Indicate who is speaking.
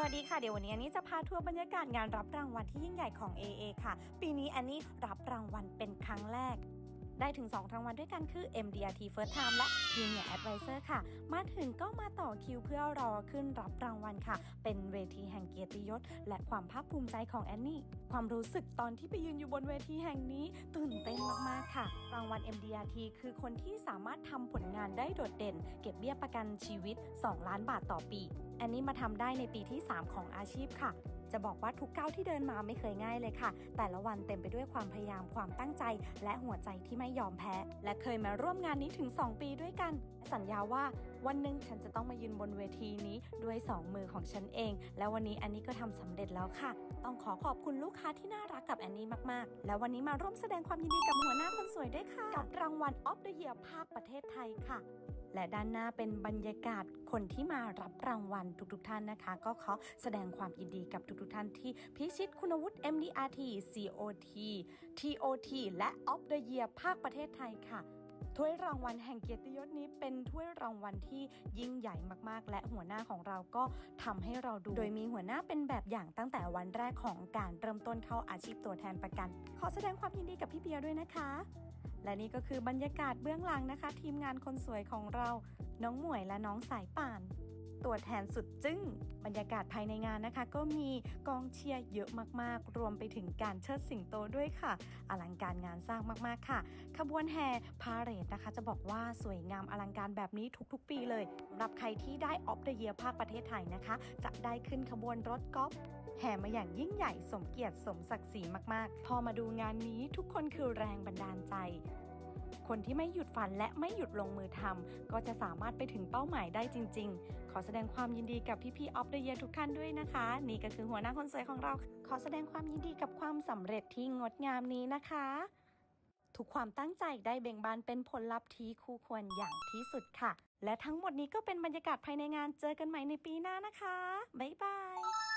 Speaker 1: สวัสดีค่ะ เดี๋ยววันนี้อันนี้จะพาทัวร์บรรยากาศงานรับรางวัลที่ยิ่งใหญ่ของ AA ค่ะ ปีนี้อันนี้รับรางวัลเป็นครั้งแรก ได้ถึง 2 รางวัลด้วยกันคือ MDRT First Time และ Junior Advisor ค่ะ มาถึงก็มาต่อคิวเพื่อรอขึ้นรับรางวัลค่ะ เป็นเวทีแห่งเกียรติยศ และความภาคภูมิใจของแอนนี่ ความรู้สึกตอนที่ไปยืนอยู่บนเวทีแห่งนี้ ตื่นเต้นมากๆค่ะ ร MDRT คือคนที่สามารถทำผลงานได้โดดเด่น เก็บเบี้ยประกันชีวิต 2 ล้านบาทต่อปี อันนี้มาทำได้ในปีที่ 3 ของอาชีพค่ะ จะบอกว่าทุกก้าวที่เดินมาไม่เคยง่ายเลยค่ะ แต่ละวันเต็มไปด้วยความพยายามความตั้งใจ และหัวใจที่ไม่ยอมแพ้ และเคยมาร่วมงานนี้ถึง 2 ปีด้วยกัน สัญญาว่าวันหนึ่งฉันจะต้องมายืนบนเวทีนี้ด้วย 2 มือของฉันเอง และวันนี้อันนี้ก็ทำสำเร็จแล้วค่ะ ต้องขอขอบคุณลูกค้าที่น่ารักกับแอนนี่มากๆ และวันนี้มาร่วมแสดงความยินดีกับหัวหน้าคนสวยด้วยค่ะ กับรางวัลออฟเดอะเยียภาคประเทศไทยค่ะ และด้านหน้าเป็นบรรยากาศคนที่มารับรางวัลทุกๆท่านนะคะ ก็ขอแสดงความยินดีกับทุกๆท่านที่พิชิตคุณวุฒิ MDRT COT TOT และ Of the Year ภาคประเทศไทยค่ะถ้วยรางวัลแห่งเกียรติยศนี้เป็นถ้วยรางวัลที่ยิ่งใหญ่มากๆ และหัวหน้าของเราก็ทำให้เราดู โดยมีหัวหน้าเป็นแบบอย่างตั้งแต่วันแรกของการเริ่มต้นเข้าอาชีพตัวแทนประกัน ขอแสดงความยินดีกับพี่เบียร์ด้วยนะคะ และนี่ก็คือบรรยากาศเบื้องหลังนะคะ ทีมงานคนสวยของเรา น้องหมวยและน้องสายป่าน ตัวแทนสุดจึ้ง บรรยากาศภายในงานนะคะ ก็มีกองเชียร์เยอะมากๆ รวมไปถึงการเชิดสิงโตด้วยค่ะ อลังการงานสร้างมากๆค่ะ ขบวนแห่พาเหรดนะคะ จะบอกว่าสวยงามอลังการแบบนี้ทุกๆ ปีเลยสำหรับใครที่ได้ออฟเดอะเยียภาคประเทศไทยนะคะ จะได้ขึ้นขบวนรถกอล์ฟแห่มาอย่างยิ่งใหญ่สมเกียรติสมศักดิ์ศรีมากๆ พอมาดูงานนี้ทุกคนคือแรงบันดาลใจ คนที่ไม่หยุดฝันและไม่หยุดลงมือทำก็จะสามารถไปถึงเป้าหมายได้จริง ๆ ขอแสดงความยินดีกับพี่ๆออฟเดอะเยียทุกท่านด้วยนะคะ นี่ก็คือหัวหน้าคนสวยของเรา ขอแสดงความยินดีกับความสำเร็จที่งดงามนี้นะคะ ทุกความตั้งใจได้เบ่งบานเป็นผลลัพธ์ที่คู่ควรอย่างที่สุดค่ะ และทั้งหมดนี้ก็เป็นบรรยากาศภายในงานเจอกันใหม่ในปีหน้านะคะบ๊ายบาย